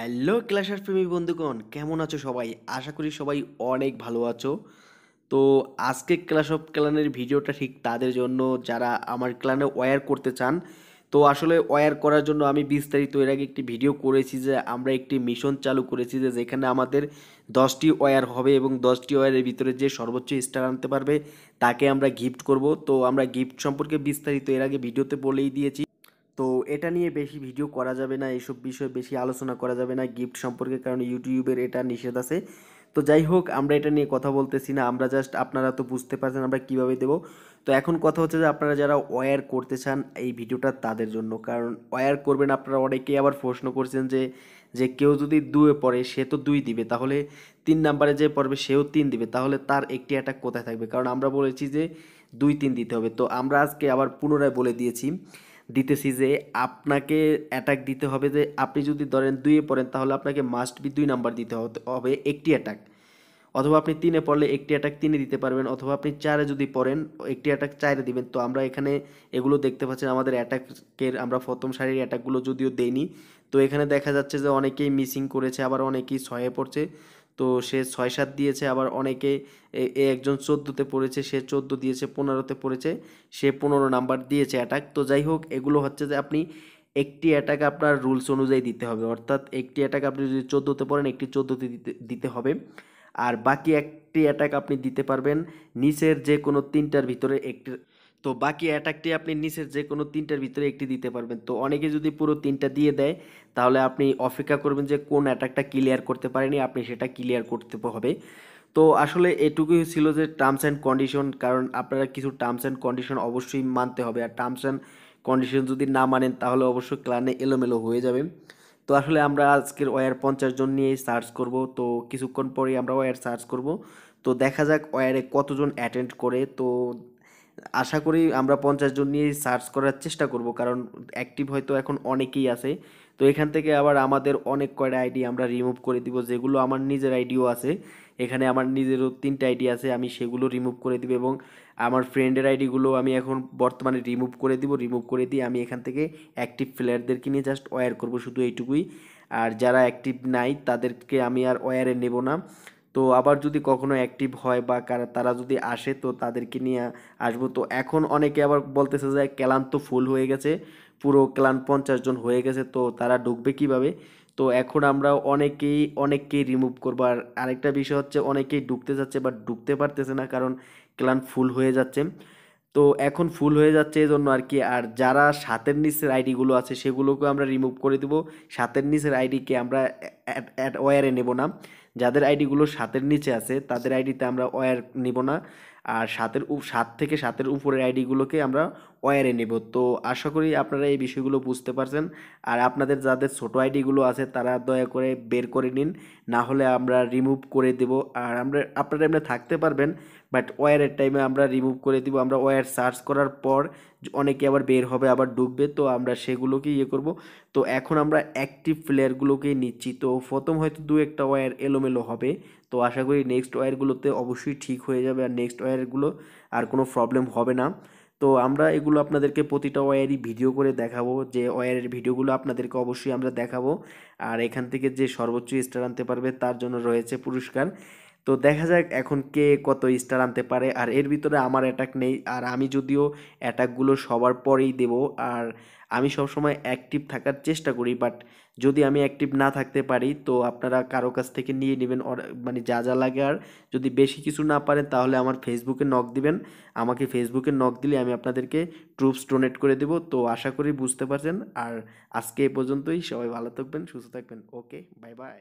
Hello ক্লাসার প্রেমিক বন্ধুগণ, কেমন আছো সবাই? আশা করি সবাই অনেক ভালো আছো। তো আজকে ক্লাস অফ ক্লানের ভিডিওটা ঠিক তাদের জন্য, যারা আমার ক্লানে ওয়্যার করতে চান। তো আসলে ওয়্যার করার জন্য আমি বিস্তারিত এর আগে একটি ভিডিও করেছি যে, আমরা একটি মিশন চালু করেছি যে, যেখানে আমাদের দশটি ওয়্যার হবে এবং দশটি ওয়্যারের ভিতরে যে সর্বোচ্চ স্টার আনতে পারবে, তাকে আমরা গিফট করব। তো আমরা গিফট সম্পর্কে বিস্তারিত এর আগে ভিডিওতে বলেই দিয়েছি। তো এটা নিয়ে বেশি ভিডিও করা যাবে না এইসব বিষয়ে বেশি আলোচনা করা যাবে না গিফট সম্পর্কে, কারণ ইউটিউবের এটা নিষেধ আছে। তো যাই হোক, আমরা এটা নিয়ে কথা বলতেছি না, আমরা জাস্ট আপনারা তো বুঝতে পারছেন আমরা কীভাবে দেব। তো এখন কথা হচ্ছে যে আপনারা যারা ওয়্যার করতে চান এই ভিডিওটা তাদের জন্য, কারণ ওয়্যার করবেন আপনারা অনেকেই আবার প্রশ্ন করছেন যে যে কেউ যদি দুয়ে পড়ে, সে তো দুই দিবে, তাহলে তিন নাম্বারে যে পড়বে, সেও তিন দিবে, তাহলে তার একটি অ্যাটাক কোথায় থাকবে? কারণ আমরা বলেছি যে দুই তিন দিতে হবে। তো আমরা আজকে আবার পুনরায় বলে দিয়েছি দিতেছি যে আপনাকে অ্যাটাক দিতে হবে যে আপনি যদি ধরেন দুইয়ে পড়েন, তাহলে আপনাকে মাস্ট বি দুই নাম্বার দিতে হবে একটি অ্যাটাক অথবা আপনি তিনে পড়লে একটি অ্যাটাক তিনে দিতে পারবেন, অথবা আপনি চারে যদি পড়েন, একটি অ্যাটাক চারে দিবেন। তো আমরা এখানে এগুলো দেখতে পাচ্ছেন, আমাদের অ্যাটাকের আমরা প্রথম সারির অ্যাটাকগুলো যদিও দেইনি। তো এখানে দেখা যাচ্ছে যে অনেকেই মিসিং করেছে, আবার অনেকেই ছয়ে পড়ছে। তো সে ছয় সাত দিয়েছে, আবার অনেকে এ- একজন চোদ্দোতে পড়েছে, সে চোদ্দ দিয়েছে, পনেরোতে পড়েছে, সে পনেরো নাম্বার দিয়েছে অ্যাটাক তো যাই হোক, এগুলো হচ্ছে যে আপনি একটি অ্যাটাক আপনার রুলস অনুযায়ী দিতে হবে। অর্থাৎ একটি অ্যাটাক আপনি যদি চোদ্দোতে পড়েন, একটি চোদ্দোতে দিতে দিতে হবে। আর বাকি একটি অ্যাটাক আপনি দিতে পারবেন নিচের যে কোনো তিনটার ভিতরে একটি তো বাকি অ্যাটাকটি আপনি নিচের যে কোনো তিনটার ভিতরে একটি দিতে পারবেন। তো অনেকে যদি পুরো তিনটা দিয়ে দেয়, তাহলে আপনি অপেক্ষা করবেন যে কোন অ্যাটাকটা ক্লিয়ার করতে পারেনি, আপনি সেটা ক্লিয়ার করতে হবে। তো আসলে এটুকুই ছিল যে টার্মস অ্যান্ড কন্ডিশন কারণ আপনারা কিছু টার্মস অ্যান্ড কন্ডিশন অবশ্যই মানতে হবে। আর টার্মস অ্যান্ড কন্ডিশন যদি না মানেন, তাহলে অবশ্যই ক্লানে এলোমেলো হয়ে যাবে তো আসলে আমরা আজকের ওয়ার পঞ্চাশ জন নিয়ে সার্চ করব। তো কিছুক্ষণ পরেই আমরা ওয়ার সার্চ করব। তো দেখা যাক ওয়ারে কতজন অ্যাটেন্ড করে। তো আশা করি আমরা পঞ্চাশ জন নিয়ে সার্চ করার চেষ্টা করব, কারণ অ্যাক্টিভ হয়তো এখন অনেকেই আছে। তো এখান থেকে আবার আমাদের অনেক কয়টা আইডি আমরা রিমুভ করে দিব, যেগুলো আমার নিজের আইডিও আছে। এখানে আমার নিজেরও তিনটা আইডি আছে, আমি সেগুলো রিমুভ করে দিব এবং আমার ফ্রেন্ডের আইডিগুলো আমি এখন বর্তমানে রিমুভ করে দিব রিমুভ করে দিয়ে আমি এখান থেকে অ্যাক্টিভ প্লেয়ারদেরকে নিয়ে জাস্ট ওয়্যার করব শুধু এইটুকুই। আর যারা অ্যাক্টিভ নাই, তাদেরকে আমি আর ওয়্যারে নেব না। তো আবার যদি কখনো অ্যাক্টিভ হয় বা তারা যদি আসে তো তাদেরকে নিয়ে আসব। তো এখন অনেকে আবার বলতেছে যে ক্লান তো ফুল হয়ে গেছে, পুরো ক্লান পঞ্চাশ জন হয়ে গেছে, তো তারা ঢুকবে কীভাবে? তো এখন আমরা অনেকেই, অনেককেই রিমুভ করব। আর আরেকটা বিষয় হচ্ছে অনেকেই ঢুকতে যাচ্ছে বাট ঢুকতে পারতেছে না কারণ ক্লান ফুল হয়ে যাচ্ছে। তো এখন ফুল হয়ে যাচ্ছে এই জন্য আর কি, আর যারা সাতের নিচের আইডিগুলো আছে সেগুলোকে আমরা রিমুভ করে দেবো। সাতের নিচের আইডিকে আমরা অ্যাড ওয়ারে নেব না। যাদের আইডিগুলো সাতের নিচে আছে, তাদের আইডিতে আমরা ওয়্যার নিব না। আর সাতের সাত থেকে সাতের উপরের আইডিগুলোকে আমরা ওয়ারে নেব। তো আশা করি আপনারা এই বিষয়গুলো বুঝতে পারছেন। আর আপনাদের যাদের ছোট আইডিগুলো আছে, তারা দয়া করে বের করে নিন। না হলে আমরা রিমুভ করে দেব। আর আমরা, আপনারা এমনি থাকতে পারবেন, বাট ওয়ারের টাইমে আমরা রিমুভ করে দিব। আমরা ওয়ার সার্চ করার পর অনেকে আবার বের হবে, আবার ডুববে, তো আমরা সেগুলোকে ইয়ে করব। তো এখন আমরা অ্যাক্টিভ প্লেয়ারগুলোকেই নিচ্ছি। তো প্রথম হয়তো দু একটা ওয়্যার এলোমেলো হবে। তো আশা করি নেক্সট ওয়্যারগুলোতে অবশ্যই ঠিক হয়ে যাবে আর নেক্সট ওয়্যারগুলো আর কোনো প্রবলেম হবে না। তো আমরা এগুলো আপনাদেরকে প্রতিটা ওয়্যারই ভিডিও করে দেখাবো। যে ওয়্যারের ভিডিওগুলো আপনাদেরকে অবশ্যই আমরা দেখাবো। আর এখান থেকে যে সর্বোচ্চ স্টার আনতে পারবে, তার জন্য রয়েছে পুরস্কার। তো দেখা যাক এখন কে কত স্টার আনতে পারে। আর এর ভিতরে আমার অ্যাটাক নেই। আর আমি যদিও অ্যাটাকগুলো সবার পরেই দেব, আর আমি সবসময় অ্যাক্টিভ থাকার চেষ্টা করি বাট যদি আমি অ্যাক্টিভ না থাকতে পারি, তো আপনারা কারও কাছ থেকে নিয়ে নেবেন। মানে যা যা লাগে। আর যদি বেশি কিছু না পারেন, তাহলে আমার ফেসবুকে নক দিবেন। আমাকে ফেসবুকে নক দিলে আমি আপনাদেরকে ট্রুপস ডোনেট করে দেব। তো আশা করি বুঝতে পারছেন। আর আজকে এ পর্যন্তই। সবাই ভালো থাকবেন, সুস্থ থাকবেন। Okay bye bye